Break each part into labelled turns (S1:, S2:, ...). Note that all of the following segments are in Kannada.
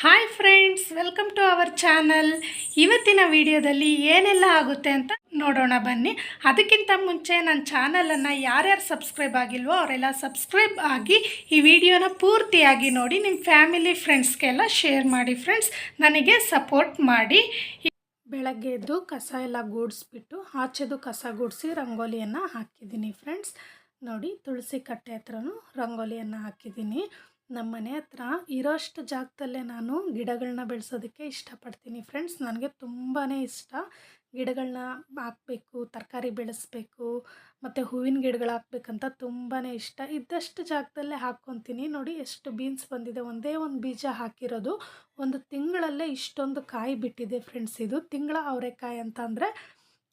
S1: Hi friends welcome to our channel ಇವತ್ತಿನ ವಿಡಿಯೋದಲ್ಲಿ ಏನೆಲ್ಲ ಆಗುತ್ತೆ ಅಂತ ನೋಡೋಣ ಬನ್ನಿ. ಅದಕ್ಕಿಂತ ಮುಂಚೆ ನನ್ನ ಚಾನಲನ್ನು ಯಾರ್ಯಾರು ಸಬ್ಸ್ಕ್ರೈಬ್ ಆಗಿಲ್ವೋ ಅವರೆಲ್ಲ ಸಬ್ಸ್ಕ್ರೈಬ್ ಆಗಿ ಈ ವಿಡಿಯೋನ ಪೂರ್ತಿಯಾಗಿ ನೋಡಿ ನಿಮ್ಮ ಫ್ಯಾಮಿಲಿ ಫ್ರೆಂಡ್ಸ್ಗೆಲ್ಲ ಶೇರ್ ಮಾಡಿ ಫ್ರೆಂಡ್ಸ್ ನನಗೆ ಸಪೋರ್ಟ್ ಮಾಡಿ. ಬೆಳಗ್ಗೆ ಎದ್ದು ಕಸ ಎಲ್ಲ ಗೂಡಿಸ್ಬಿಟ್ಟು ಆಚೆದು ಕಸ ಗೂಡಿಸಿ ರಂಗೋಲಿಯನ್ನು ಹಾಕಿದ್ದೀನಿ ಫ್ರೆಂಡ್ಸ್ ನೋಡಿ, ತುಳಸಿ ಕಟ್ಟೆ ಹತ್ರನೂ ರಂಗೋಲಿಯನ್ನು ಹಾಕಿದ್ದೀನಿ. ನಮ್ಮ ಮನೆ ಹತ್ರ ಇರೋಷ್ಟು ಜಾಗದಲ್ಲೇ ನಾನು ಗಿಡಗಳನ್ನ ಬೆಳೆಸೋದಕ್ಕೆ ಇಷ್ಟಪಡ್ತೀನಿ ಫ್ರೆಂಡ್ಸ್. ನನಗೆ ತುಂಬಾ ಇಷ್ಟ. ಗಿಡಗಳನ್ನ ಹಾಕಬೇಕು, ತರಕಾರಿ ಬೆಳೆಸಬೇಕು, ಮತ್ತು ಹೂವಿನ ಗಿಡಗಳು ಹಾಕ್ಬೇಕಂತ ತುಂಬಾ ಇಷ್ಟ. ಇದ್ದಷ್ಟು ಜಾಗದಲ್ಲೇ ಹಾಕ್ಕೊತೀನಿ. ನೋಡಿ ಎಷ್ಟು ಬೀನ್ಸ್ ಬಂದಿದೆ. ಒಂದೇ ಒಂದು ಬೀಜ ಹಾಕಿರೋದು. ಒಂದು ತಿಂಗಳಲ್ಲೇ ಇಷ್ಟೊಂದು ಕಾಯಿ ಬಿಟ್ಟಿದೆ ಫ್ರೆಂಡ್ಸ್ ಇದು. ತಿಂಗಳ ಅವರೆಕಾಯಿ ಅಂತ ಅಂದರೆ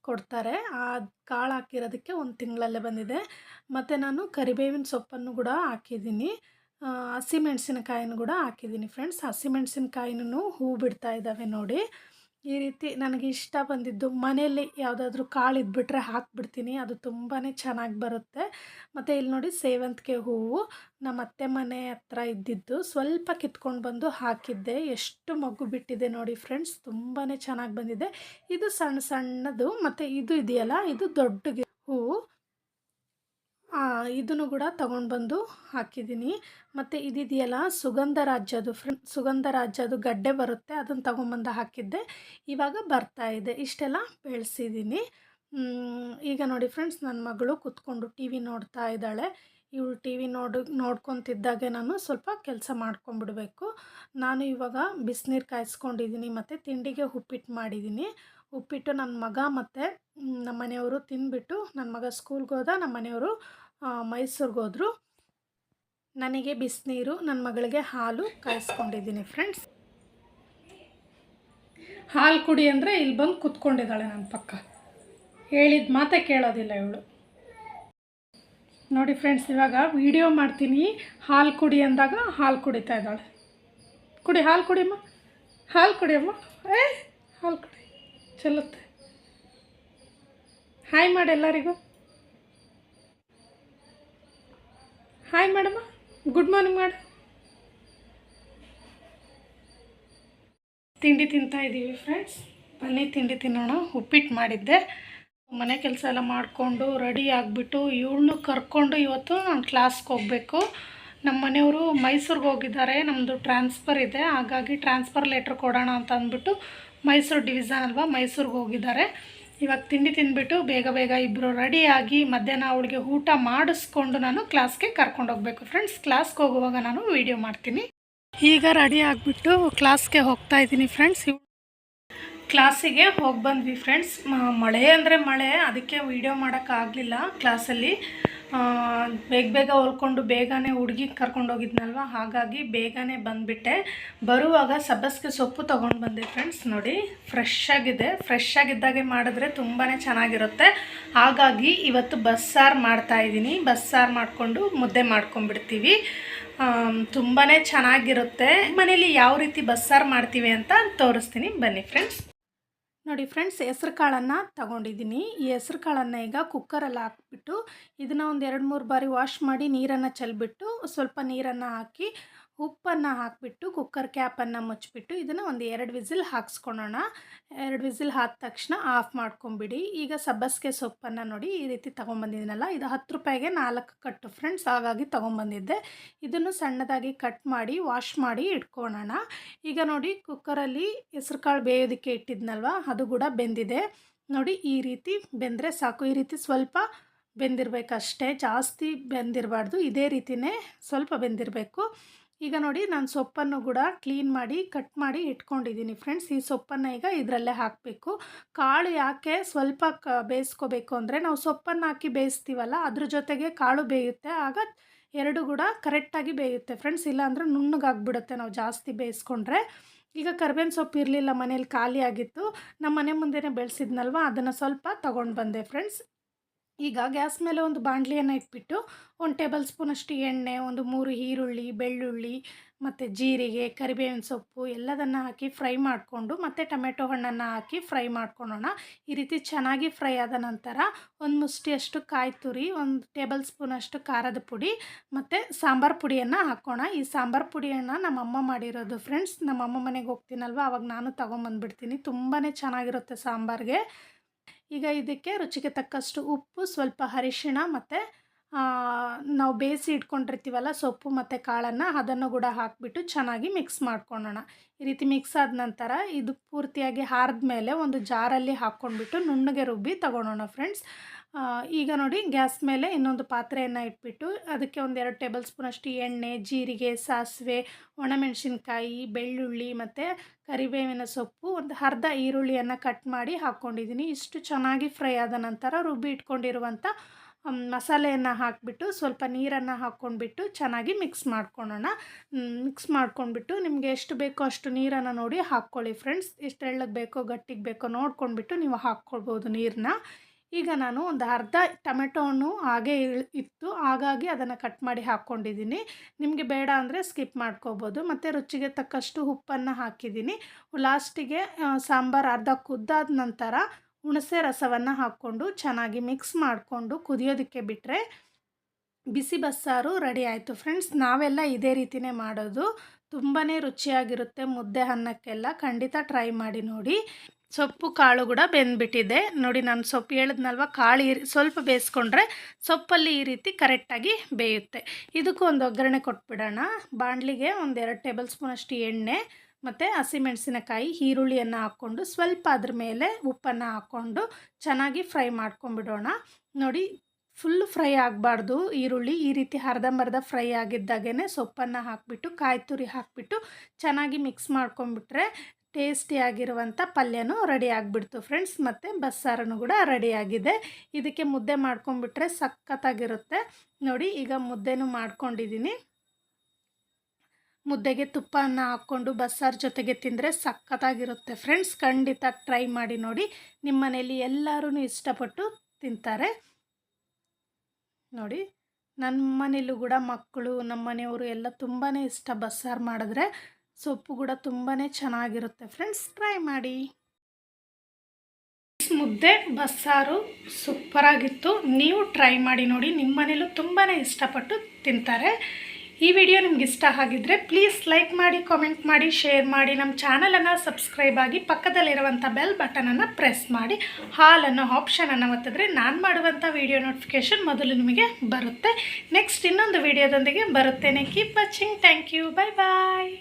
S1: ಕೊಡ್ತಾರೆ. ಆ ಕಾಳು ಹಾಕಿರೋದಕ್ಕೆ ಒಂದು ತಿಂಗಳಲ್ಲೇ ಬಂದಿದೆ. ಮತ್ತು ನಾನು ಕರಿಬೇವಿನ ಸೊಪ್ಪನ್ನು ಕೂಡ ಹಾಕಿದ್ದೀನಿ. ಹಸಿಮೆಣಸಿನಕಾಯಿನೂ ಕೂಡ ಹಾಕಿದ್ದೀನಿ ಫ್ರೆಂಡ್ಸ್ ಹಸಿಮೆಣಸಿನಕಾಯಿನೂ ಹೂ ಬಿಡ್ತಾ ಇದ್ದಾವೆ ನೋಡಿ. ಈ ರೀತಿ ನನಗೆ ಇಷ್ಟ ಬಂದಿದ್ದು ಮನೆಯಲ್ಲಿ ಯಾವುದಾದ್ರೂ ಕಾಳು ಇದ್ಬಿಟ್ರೆ ಹಾಕ್ಬಿಡ್ತೀನಿ. ಅದು ತುಂಬಾ ಚೆನ್ನಾಗಿ ಬರುತ್ತೆ. ಮತ್ತು ಇಲ್ಲಿ ನೋಡಿ ಸೇವಂತಿಗೆ ಹೂವು ನಮ್ಮ ಅತ್ತೆ ಮನೆ ಹತ್ರ ಇದ್ದಿದ್ದು. ಸ್ವಲ್ಪ ಕಿತ್ಕೊಂಡು ಬಂದು ಹಾಕಿದ್ದೆ. ಎಷ್ಟು ಮಗು ಬಿಟ್ಟಿದೆ ನೋಡಿ ಫ್ರೆಂಡ್ಸ್ ತುಂಬಾ ಚೆನ್ನಾಗಿ ಬಂದಿದೆ. ಇದು ಸಣ್ಣ ಸಣ್ಣದು, ಮತ್ತು ಇದು ಇದೆಯಲ್ಲ, ಇದು ದೊಡ್ಡ ಹೂವು. ಇದನ್ನು ಕೂಡ ತಗೊಂಡು ಬಂದು ಹಾಕಿದ್ದೀನಿ. ಮತ್ತು ಇದಿದೆಯಲ್ಲ, ಸುಗಂಧ ರಾಜ್ಯದು ಫ್ರೆಂಡ್ ಸುಗಂಧ ರಾಜ್ಯದು ಗಡ್ಡೆ ಬರುತ್ತೆ, ಅದನ್ನು ತಗೊಂಬಂದು ಹಾಕಿದ್ದೆ. ಇವಾಗ ಬರ್ತಾ ಇದೆ. ಇಷ್ಟೆಲ್ಲ ಬೆಳೆಸಿದ್ದೀನಿ. ಈಗ ನೋಡಿ ಫ್ರೆಂಡ್ಸ್ ನನ್ನ ಮಗಳು ಕೂತ್ಕೊಂಡು ಟಿ ವಿ ನೋಡ್ತಾ ಇದ್ದಾಳೆ. ಇವಳು ಟಿ ವಿ ನೋಡು, ನೋಡ್ಕೊತಿದ್ದಾಗೆ ನಾನು ಸ್ವಲ್ಪ ಕೆಲಸ ಮಾಡ್ಕೊಂಬಿಡ್ಬೇಕು. ನಾನು ಇವಾಗ ಬಿಸಿನೀರು ಕಾಯಿಸ್ಕೊಂಡಿದ್ದೀನಿ, ಮತ್ತು ತಿಂಡಿಗೆ ಉಪ್ಪಿಟ್ಟು ಮಾಡಿದ್ದೀನಿ. ಉಪ್ಪಿಟ್ಟು ನನ್ನ ಮಗ ಮತ್ತು ನಮ್ಮ ಮನೆಯವರು ತಿಂದುಬಿಟ್ಟು ನನ್ನ ಮಗ ಸ್ಕೂಲ್ಗೆ ಹೋದ ನಮ್ಮ ಮನೆಯವರು ಮೈಸೂರಿಗೆ ಹೋದರು. ನನಗೆ ಬಿಸಿನೀರು ನನ್ನ ಮಗಳಿಗೆ ಹಾಲು ಕಾಯಿಸ್ಕೊಂಡಿದ್ದೀನಿ ಫ್ರೆಂಡ್ಸ್ ಹಾಲು ಕುಡಿ ಅಂದರೆ ಇಲ್ಲಿ ಬಂದು ಕುತ್ಕೊಂಡಿದ್ದಾಳೆ ನನ್ನ ಪಕ್ಕ. ಹೇಳಿದ ಮಾತೇ ಕೇಳೋದಿಲ್ಲ ಇವಳು. ನೋಡಿ ಫ್ರೆಂಡ್ಸ್ ಇವಾಗ ವಿಡಿಯೋ ಮಾಡ್ತೀನಿ. ಹಾಲು ಕುಡಿ ಅಂದಾಗ ಹಾಲು ಕುಡಿತಾ ಇದ್ದಾಳೆ. ಕುಡಿ, ಹಾಲು ಕುಡಿಯಮ್ಮ. ಹಾಲು ಕುಡಿಯಮ್ಮ. ಏ, ಹಾಲು ಕುಡಿ. ಚೆಲ್ಲುತ್ತೆ. ಹಾಯ್ ಮಾಡಿ ಎಲ್ಲರಿಗೂ. ಹಾಯ್ ಮೇಡಮ್ಮ ಗುಡ್ ಮಾರ್ನಿಂಗ್ ಮಾಡು. ತಿಂಡಿ ತಿಂತಾ ಇದ್ದೀವಿ ಫ್ರೆಂಡ್ಸ್ ಬನ್ನಿ ತಿಂಡಿ ತಿನ್ನೋಣ. ಉಪ್ಪಿಟ್ಟು ಮಾಡಿದ್ದೆ. ಮನೆ ಕೆಲಸ ಎಲ್ಲ ಮಾಡಿಕೊಂಡು ರೆಡಿ ಆಗಿಬಿಟ್ಟು ಇವಳನ್ನು ಕರ್ಕೊಂಡು ಇವತ್ತು ನಾನು ಕ್ಲಾಸ್ಗೆ ಹೋಗಬೇಕು. ನಮ್ಮ ಮನೆಯವರು ಮೈಸೂರಿಗೆ ಹೋಗಿದ್ದಾರೆ. ನಮ್ಮದು ಟ್ರಾನ್ಸ್ಫರ್ ಇದೆ. ಹಾಗಾಗಿ ಟ್ರಾನ್ಸ್ಫರ್ ಲೆಟ್ರ್ ಕೊಡೋಣ ಅಂತ ಅಂದ್ಬಿಟ್ಟು ಮೈಸೂರು ಡಿವಿಸನ್ ಅಲ್ವಾ, ಮೈಸೂರಿಗೆ ಹೋಗಿದ್ದಾರೆ. ಇವಾಗ ತಿಂಡಿ ತಿಂದ್ಬಿಟ್ಟು ಬೇಗ ಬೇಗ ಇಬ್ಬರು ರೆಡಿಯಾಗಿ ಮಧ್ಯಾಹ್ನ ಅವಳಿಗೆ ಊಟ ಮಾಡಿಸ್ಕೊಂಡು ನಾನು ಕ್ಲಾಸ್ಗೆ ಕರ್ಕೊಂಡು ಹೋಗಬೇಕು. ಫ್ರೆಂಡ್ಸ್ ಕ್ಲಾಸ್ಗೆ ಹೋಗುವಾಗ ನಾನು ವೀಡಿಯೋ ಮಾಡ್ತೀನಿ. ಈಗ ರೆಡಿ ಆಗಿಬಿಟ್ಟು ಕ್ಲಾಸ್ಗೆ ಹೋಗ್ತಾ ಇದ್ದೀನಿ ಫ್ರೆಂಡ್ಸ್ ಕ್ಲಾಸಿಗೆ ಹೋಗಿ ಬಂದ್ವಿ ಫ್ರೆಂಡ್ಸ್ ಮಳೆ ಅಂದರೆ ಮಳೆ, ಅದಕ್ಕೆ ವೀಡಿಯೋ ಮಾಡೋಕ್ಕಾಗಲಿಲ್ಲ ಕ್ಲಾಸಲ್ಲಿ ಬೇಗ ಬೇಗ ಹೊಲ್ಕೊಂಡು ಬೇಗನೆ ಹುಡುಗಿ ಕರ್ಕೊಂಡು ಹೋಗಿದ್ನಲ್ವ? ಹಾಗಾಗಿ ಬೇಗನೆ ಬಂದುಬಿಟ್ಟೆ. ಬರುವಾಗ ಸಬ್ಬಸ್ಗೆ ಸೊಪ್ಪು ತೊಗೊಂಡು ಬಂದೆ ಫ್ರೆಂಡ್ಸ್ ನೋಡಿ ಫ್ರೆಶ್ ಆಗಿದೆ. ಫ್ರೆಶ್ ಆಗಿದ್ದಾಗೆ ಮಾಡಿದ್ರೆ ತುಂಬಾ ಚೆನ್ನಾಗಿರುತ್ತೆ. ಹಾಗಾಗಿ ಇವತ್ತು ಬಸ್ಸಾರು ಮಾಡ್ತಾಯಿದ್ದೀನಿ ಬಸ್ಸಾರು ಮಾಡಿಕೊಂಡು ಮುದ್ದೆ ಮಾಡ್ಕೊಂಡ್ಬಿಡ್ತೀವಿ. ತುಂಬಾ ಚೆನ್ನಾಗಿರುತ್ತೆ. ಮನೇಲಿ ಯಾವ ರೀತಿ ಬಸ್ಸಾರು ಮಾಡ್ತೀವಿ ಅಂತ ತೋರಿಸ್ತೀನಿ. ಬನ್ನಿ ಫ್ರೆಂಡ್ಸ್ ನೋಡಿ ಫ್ರೆಂಡ್ಸ್, ಹೆಸ್ರು ಕಾಳನ್ನು ತಗೊಂಡಿದ್ದೀನಿ. ಈ ಹೆಸ್ರು ಕಾಳನ್ನು ಈಗ ಕುಕ್ಕರಲ್ಲಿ ಹಾಕ್ಬಿಟ್ಟು, ಇದನ್ನು ಒಂದು ಎರಡು ಮೂರು ಬಾರಿ ವಾಶ್ ಮಾಡಿ ನೀರನ್ನು ಚೆಲ್ಬಿಟ್ಟು, ಸ್ವಲ್ಪ ನೀರನ್ನು ಹಾಕಿ ಉಪ್ಪನ್ನು ಹಾಕಿಬಿಟ್ಟು ಕುಕ್ಕರ್ ಕ್ಯಾಪನ್ನು ಮುಚ್ಚಿಬಿಟ್ಟು ಇದನ್ನು ಒಂದು ಎರಡು ವಿಸಿಲ್ ಹಾಕ್ಸ್ಕೊಳೋಣ. ಎರಡು ವಿಸಿಲ್ ಆದ ತಕ್ಷಣ ಆಫ್ ಮಾಡ್ಕೊಂಬಿಡಿ. ಈಗ ಸಬ್ಬಸ್ಗೆ ಸೊಪ್ಪನ್ನು ನೋಡಿ ಈ ರೀತಿ ತೊಗೊಂಬಂದಿದ್ದೀನಲ್ಲ ಇದು ಹತ್ತು ರೂಪಾಯಿಗೆ ನಾಲ್ಕು ಕಟ್ಟು ಫ್ರೆಂಡ್ಸ್, ಹಾಗಾಗಿ ತೊಗೊಂಬಂದಿದ್ದೆ. ಇದನ್ನು ಸಣ್ಣದಾಗಿ ಕಟ್ ಮಾಡಿ, ವಾಶ್ ಮಾಡಿ ಇಟ್ಕೊಳೋಣ. ಈಗ ನೋಡಿ ಕುಕ್ಕರಲ್ಲಿ ಹೆಸ್ರು ಕಾಳು ಬೇಯೋದಕ್ಕೆ ಇಟ್ಟಿದ್ನಲ್ವ, ಅದು ಕೂಡ ಬೆಂದಿದೆ. ನೋಡಿ ಈ ರೀತಿ ಬೆಂದರೆ ಸಾಕು. ಈ ರೀತಿ ಸ್ವಲ್ಪ ಬೆಂದಿರಬೇಕಷ್ಟೇ, ಜಾಸ್ತಿ ಬೆಂದಿರಬಾರ್ದು. ಇದೇ ರೀತಿಯೇ ಸ್ವಲ್ಪ ಬೆಂದಿರಬೇಕು. ಈಗ ನೋಡಿ ನಾನು ಸೊಪ್ಪನ್ನು ಕೂಡ ಕ್ಲೀನ್ ಮಾಡಿ ಕಟ್ ಮಾಡಿ ಇಟ್ಕೊಂಡಿದ್ದೀನಿ ಫ್ರೆಂಡ್ಸ್ ಈ ಸೊಪ್ಪನ್ನು ಈಗ ಇದರಲ್ಲೇ ಹಾಕಬೇಕು. ಕಾಳು ಯಾಕೆ ಸ್ವಲ್ಪ ಕ ಬೇಯಿಸ್ಕೋಬೇಕು ಅಂದರೆ ನಾವು ಸೊಪ್ಪನ್ನು ಹಾಕಿ ಬೇಯಿಸ್ತೀವಲ್ಲ, ಅದ್ರ ಜೊತೆಗೆ ಕಾಳು ಬೇಯುತ್ತೆ. ಆಗ ಎರಡು ಕೂಡ ಕರೆಕ್ಟಾಗಿ ಬೇಯುತ್ತೆ ಫ್ರೆಂಡ್ಸ್ ಇಲ್ಲಾಂದರೆ ನುಣ್ಣಗಾಗ್ಬಿಡುತ್ತೆ ನಾವು ಜಾಸ್ತಿ ಬೇಯಿಸ್ಕೊಂಡ್ರೆ. ಈಗ ಕರ್ಬೇವಿನ ಸೊಪ್ಪು ಇರಲಿಲ್ಲ ಮನೇಲಿ ಖಾಲಿ ಆಗಿತ್ತು ನಮ್ಮ ಮನೆ ಮುಂದೆನೇ ಬೆಳೆಸಿದ್ನಲ್ವ, ಅದನ್ನು ಸ್ವಲ್ಪ ತೊಗೊಂಡು ಬಂದೆ ಫ್ರೆಂಡ್ಸ್ ಈಗ ಗ್ಯಾಸ್ ಮೇಲೆ ಒಂದು ಬಾಣಲಿಯನ್ನು ಇಟ್ಬಿಟ್ಟು ಒಂದು ಟೇಬಲ್ ಸ್ಪೂನಷ್ಟು ಎಣ್ಣೆ, ಒಂದು ಮೂರು ಈರುಳ್ಳಿ, ಬೆಳ್ಳುಳ್ಳಿ, ಮತ್ತು ಜೀರಿಗೆ, ಕರಿಬೇವಿನ ಸೊಪ್ಪು ಎಲ್ಲದನ್ನು ಹಾಕಿ ಫ್ರೈ ಮಾಡಿಕೊಂಡು ಮತ್ತು ಟೊಮೆಟೊ ಹಣ್ಣನ್ನು ಹಾಕಿ ಫ್ರೈ ಮಾಡ್ಕೊಳ್ಳೋಣ. ಈ ರೀತಿ ಚೆನ್ನಾಗಿ ಫ್ರೈ ಆದ ನಂತರ ಒಂದು ಮುಷ್ಟಿಯಷ್ಟು ಕಾಯಿ ತುರಿ, ಒಂದು ಟೇಬಲ್ ಸ್ಪೂನಷ್ಟು ಖಾರದ ಪುಡಿ, ಮತ್ತು ಸಾಂಬಾರು ಪುಡಿಯನ್ನು ಹಾಕೋಣ. ಈ ಸಾಂಬಾರು ಪುಡಿಯನ್ನು ನಮ್ಮಮ್ಮ ಮಾಡಿರೋದು ಫ್ರೆಂಡ್ಸ್ ನಮ್ಮಮ್ಮ ಮನೆಗೆ ಹೋಗ್ತೀನಲ್ವ? ಅವಾಗ ನಾನು ತೊಗೊಂಬಂದ್ಬಿಡ್ತೀನಿ. ತುಂಬಾ ಚೆನ್ನಾಗಿರುತ್ತೆ ಸಾಂಬಾರಿಗೆ. ಈಗ ಇದಕ್ಕೆ ರುಚಿಗೆ ತಕ್ಕಷ್ಟು ಉಪ್ಪು, ಸ್ವಲ್ಪ ಅರಿಶಿಣ ಮತ್ತು ನಾವು ಬೇಯಿಸಿ ಇಟ್ಕೊಂಡಿರ್ತೀವಲ್ಲ ಸೊಪ್ಪು ಮತ್ತು ಕಾಳನ್ನು ಅದನ್ನು ಕೂಡ ಹಾಕಿಬಿಟ್ಟು ಚೆನ್ನಾಗಿ ಮಿಕ್ಸ್ ಮಾಡ್ಕೊಳ್ಳೋಣ. ಈ ರೀತಿ ಮಿಕ್ಸ್ ಆದ ನಂತರ ಇದು ಪೂರ್ತಿಯಾಗಿ ಮೇಲೆ ಒಂದು ಜಾರಲ್ಲಿ ಹಾಕ್ಕೊಂಡ್ಬಿಟ್ಟು ನುಣ್ಣಗೆ ರುಬ್ಬಿ ತಗೊಳೋಣ ಫ್ರೆಂಡ್ಸ್ ಈಗ ನೋಡಿ ಗ್ಯಾಸ್ ಮೇಲೆ ಇನ್ನೊಂದು ಪಾತ್ರೆಯನ್ನು ಇಟ್ಬಿಟ್ಟು ಅದಕ್ಕೆ ಒಂದೆರಡು ಟೇಬಲ್ ಸ್ಪೂನಷ್ಟು ಎಣ್ಣೆ, ಜೀರಿಗೆ, ಸಾಸಿವೆ, ಒಣಮೆಣಸಿನ್ಕಾಯಿ, ಬೆಳ್ಳುಳ್ಳಿ ಮತ್ತು ಕರಿಬೇವಿನ ಸೊಪ್ಪು, ಒಂದು ಅರ್ಧ ಈರುಳ್ಳಿಯನ್ನು ಕಟ್ ಮಾಡಿ ಹಾಕ್ಕೊಂಡಿದ್ದೀನಿ ಇಷ್ಟು ಚೆನ್ನಾಗಿ ಫ್ರೈ ಆದ ನಂತರ ರುಬ್ಬಿ ಇಟ್ಕೊಂಡಿರುವಂಥ ಮಸಾಲೆಯನ್ನು ಹಾಕಿಬಿಟ್ಟು ಸ್ವಲ್ಪ ನೀರನ್ನು ಹಾಕ್ಕೊಂಡ್ಬಿಟ್ಟು ಚೆನ್ನಾಗಿ ಮಿಕ್ಸ್ ಮಾಡ್ಕೊಳ್ಳೋಣ ಮಿಕ್ಸ್ ಮಾಡ್ಕೊಂಡ್ಬಿಟ್ಟು ನಿಮಗೆ ಎಷ್ಟು ಬೇಕೋ ಅಷ್ಟು ನೀರನ್ನು ನೋಡಿ ಹಾಕ್ಕೊಳ್ಳಿ ಫ್ರೆಂಡ್ಸ್ ಎಷ್ಟು ಎಳ್ಳಗೆ ಬೇಕೋ ಗಟ್ಟಿಗೆ ಬೇಕೋ ನೋಡ್ಕೊಂಡ್ಬಿಟ್ಟು ನೀವು ಹಾಕ್ಕೊಳ್ಬೋದು ನೀರನ್ನ ಈಗ ನಾನು ಒಂದು ಅರ್ಧ ಟೊಮೆಟೊ ಹಣ್ಣು ಹಾಗೆ ಇತ್ತು. ಹಾಗಾಗಿ ಅದನ್ನು ಕಟ್ ಮಾಡಿ ಹಾಕ್ಕೊಂಡಿದ್ದೀನಿ. ನಿಮಗೆ ಬೇಡ ಅಂದರೆ ಸ್ಕಿಪ್ ಮಾಡ್ಕೋಬೋದು. ಮತ್ತು ರುಚಿಗೆ ತಕ್ಕಷ್ಟು ಉಪ್ಪನ್ನು ಹಾಕಿದ್ದೀನಿ. ಲಾಸ್ಟಿಗೆ ಸಾಂಬಾರು ಅರ್ಧ ಕುದ್ದಾದ ನಂತರ ಹುಣಸೆ ರಸವನ್ನು ಹಾಕ್ಕೊಂಡು ಚೆನ್ನಾಗಿ ಮಿಕ್ಸ್ ಮಾಡಿಕೊಂಡು ಕುದಿಯೋದಕ್ಕೆ ಬಿಟ್ಟರೆ ಬಿಸಿ ಬಸ್ಸಾರು ರೆಡಿ ಆಯಿತು. ಫ್ರೆಂಡ್ಸ್, ನಾವೆಲ್ಲ ಇದೇ ರೀತಿಯೇ ಮಾಡೋದು. ತುಂಬಾ ರುಚಿಯಾಗಿರುತ್ತೆ ಮುದ್ದೆ ಅನ್ನಕ್ಕೆಲ್ಲ. ಖಂಡಿತ ಟ್ರೈ ಮಾಡಿ ನೋಡಿ. ಸೊಪ್ಪು ಕಾಳು ಕೂಡ ಬೆಂದ್ಬಿಟ್ಟಿದೆ. ನೋಡಿ ನಾನು ಸೊಪ್ಪು ಹೇಳಿದ್ನಲ್ವ? ಕಾಳು ಈ ಸ್ವಲ್ಪ ಬೇಯಿಸ್ಕೊಂಡ್ರೆ ಸೊಪ್ಪಲ್ಲಿ ಈ ರೀತಿ ಕರೆಕ್ಟಾಗಿ ಬೇಯುತ್ತೆ. ಇದಕ್ಕೂ ಒಂದು ಒಗ್ಗರಣೆ ಕೊಟ್ಬಿಡೋಣ. ಬಾಣಲಿಗೆ ಒಂದು ಎರಡು ಟೇಬಲ್ ಸ್ಪೂನಷ್ಟು ಎಣ್ಣೆ, ಮತ್ತು ಹಸಿಮೆಣಸಿನಕಾಯಿ, ಈರುಳ್ಳಿಯನ್ನು ಹಾಕ್ಕೊಂಡು ಸ್ವಲ್ಪ ಅದ್ರ ಮೇಲೆ ಉಪ್ಪನ್ನು ಹಾಕ್ಕೊಂಡು ಚೆನ್ನಾಗಿ ಫ್ರೈ ಮಾಡ್ಕೊಂಬಿಡೋಣ ನೋಡಿ ಫುಲ್ ಫ್ರೈ ಆಗಬಾರ್ದು. ಈರುಳ್ಳಿ ಈ ರೀತಿ ಅರ್ಧಂಬರ್ಧ ಫ್ರೈ ಆಗಿದ್ದಾಗೇ ಸೊಪ್ಪನ್ನು ಹಾಕಿಬಿಟ್ಟು, ಕಾಯಿ ತುರಿ ಹಾಕಿಬಿಟ್ಟು ಚೆನ್ನಾಗಿ ಮಿಕ್ಸ್ ಮಾಡ್ಕೊಂಬಿಟ್ರೆ ಟೇಸ್ಟಿಯಾಗಿರುವಂಥ ಪಲ್ಯನೂ ರೆಡಿ ಆಗಿಬಿಡ್ತು ಫ್ರೆಂಡ್ಸ್ ಮತ್ತು ಬಸ್ಸಾರನು ಕೂಡ ರೆಡಿಯಾಗಿದೆ ಇದಕ್ಕೆ ಮುದ್ದೆ ಮಾಡ್ಕೊಂಬಿಟ್ರೆ ಸಖತ್ತಾಗಿರುತ್ತೆ. ನೋಡಿ, ಈಗ ಮುದ್ದೆನೂ ಮಾಡ್ಕೊಂಡಿದ್ದೀನಿ ಮುದ್ದೆಗೆ ತುಪ್ಪನ ಹಾಕ್ಕೊಂಡು ಬಸ್ಸಾರು ಜೊತೆಗೆ ತಿಂದರೆ ಸಖತ್ತಾಗಿರುತ್ತೆ ಫ್ರೆಂಡ್ಸ್ ಖಂಡಿತ ಟ್ರೈ ಮಾಡಿ ನೋಡಿ. ನಿಮ್ಮ ಮನೇಲಿ ಎಲ್ಲರೂ ಇಷ್ಟಪಟ್ಟು ತಿಂತಾರೆ. ನೋಡಿ ನನ್ನ ಮನೇಲೂ ಕೂಡ ಮಕ್ಕಳು ನಮ್ಮ ಮನೆಯವರು ಎಲ್ಲ ತುಂಬಾ ಇಷ್ಟ ಬಸ್ಸಾರು ಮಾಡಿದ್ರೆ ಸೊಪ್ಪು ಕೂಡ ತುಂಬಾ ಚೆನ್ನಾಗಿರುತ್ತೆ. ಫ್ರೆಂಡ್ಸ್, ಟ್ರೈ ಮಾಡಿ. ಮುದ್ದೆ, ಬಸ್ಸಾರು ಸೂಪರಾಗಿತ್ತು. ನೀವು ಟ್ರೈ ಮಾಡಿ ನೋಡಿ ನಿಮ್ಮ ಮನೇಲೂ ತುಂಬಾ ಇಷ್ಟಪಟ್ಟು ತಿಂತಾರೆ. ಈ ವಿಡಿಯೋ ನಿಮ್ಗೆ ಇಷ್ಟ ಆಗಿದ್ರೆ ಪ್ಲೀಸ್ ಲೈಕ್ ಮಾಡಿ ಕಾಮೆಂಟ್ ಮಾಡಿ ಶೇರ್ ಮಾಡಿ. ನಮ್ಮ ಚಾನಲನ್ನು ಸಬ್ಸ್ಕ್ರೈಬ್ ಆಗಿ ಪಕ್ಕದಲ್ಲಿರುವಂಥ ಬೆಲ್ ಬಟನನ್ನು ಪ್ರೆಸ್ ಮಾಡಿ. ಹಾಲ್ ಅನ್ನೋ ಆಪ್ಷನನ್ನು ಒತ್ತಿದ್ರೆ ನಾನು ಮಾಡುವಂಥ ವಿಡಿಯೋ ನೋಟಿಫಿಕೇಷನ್ ಮೊದಲು ನಿಮಗೆ ಬರುತ್ತೆ. ನೆಕ್ಸ್ಟ್ ಇನ್ನೊಂದು ವಿಡಿಯೋದೊಂದಿಗೆ ಬರುತ್ತೇನೆ. Keep watching thank you bye bye